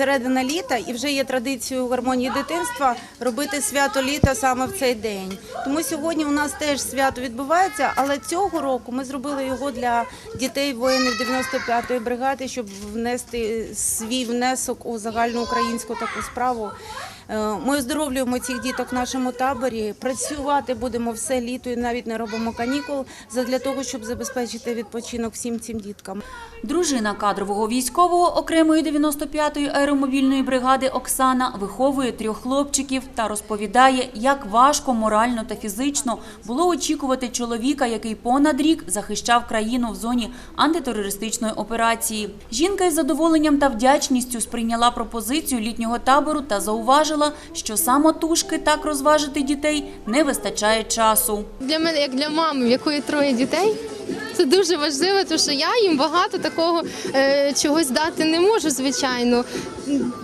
середина літа, і вже є традицією гармонії дитинства робити свято літа саме в цей день. Тому сьогодні у нас теж свято відбувається, але цього року ми зробили його для дітей воїнів 95-ї бригади, щоб внести свій внесок у загальну українську таку справу. Е, Ми оздоровлюємо цих діток в нашому таборі. Працювати будемо все літо і навіть не робимо канікул для того, щоб забезпечити відпочинок всім цим діткам. Дружина кадрового військового окремої 95-ї аеромобільної бригади Оксана виховує трьох хлопчиків та розповідає, як важко морально та фізично було очікувати чоловіка, який понад рік захищав країну в зоні антитерористичної операції. Жінка із задоволенням та вдячністю сприйняла пропозицію літнього табору та зауважила, що самотужки так розважити дітей не вистачає часу. Для мене, як для мами, в якої троє дітей, це дуже важливо, тому що я їм багато такого е, чогось дати не можу, звичайно.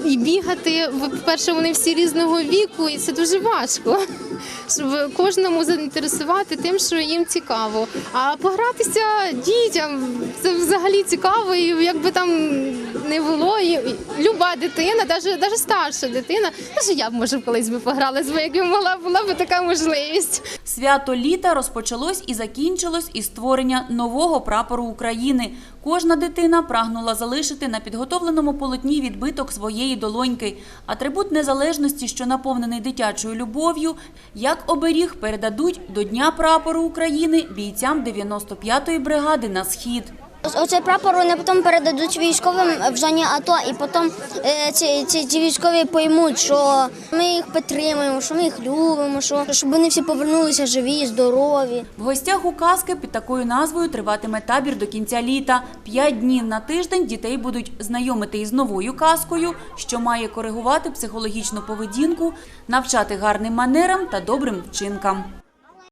І бігати, по-перше, вони всі різного віку, і це дуже важко. Щоб кожному заінтересувати тим, що їм цікаво. А погратися дітям це взагалі цікаво, і якби там не було, і люба дитина, навіть, навіть старша дитина, навіть я б може колись би погралась, бо якби могла була б така можливість. Свято літа розпочалось і закінчилось із створення нового прапору України. Кожна дитина прагнула залишити на підготовленому полотні відбиток своєї долоньки. Атрибут незалежності, що наповнений дитячою любов'ю, як оберіг передадуть до Дня прапору України бійцям 95-ї бригади на схід. Оцей прапор вони потім передадуть військовим в зоні АТО, і потім е, ці, ці, ці військові поймуть, що ми їх підтримуємо, що ми їх любимо, що щоб вони всі повернулися живі, здорові. В гостях у казки під такою назвою триватиме табір до кінця літа. П'ять днів на тиждень дітей будуть знайомити із новою казкою, що має коригувати психологічну поведінку, навчати гарним манерам та добрим вчинкам.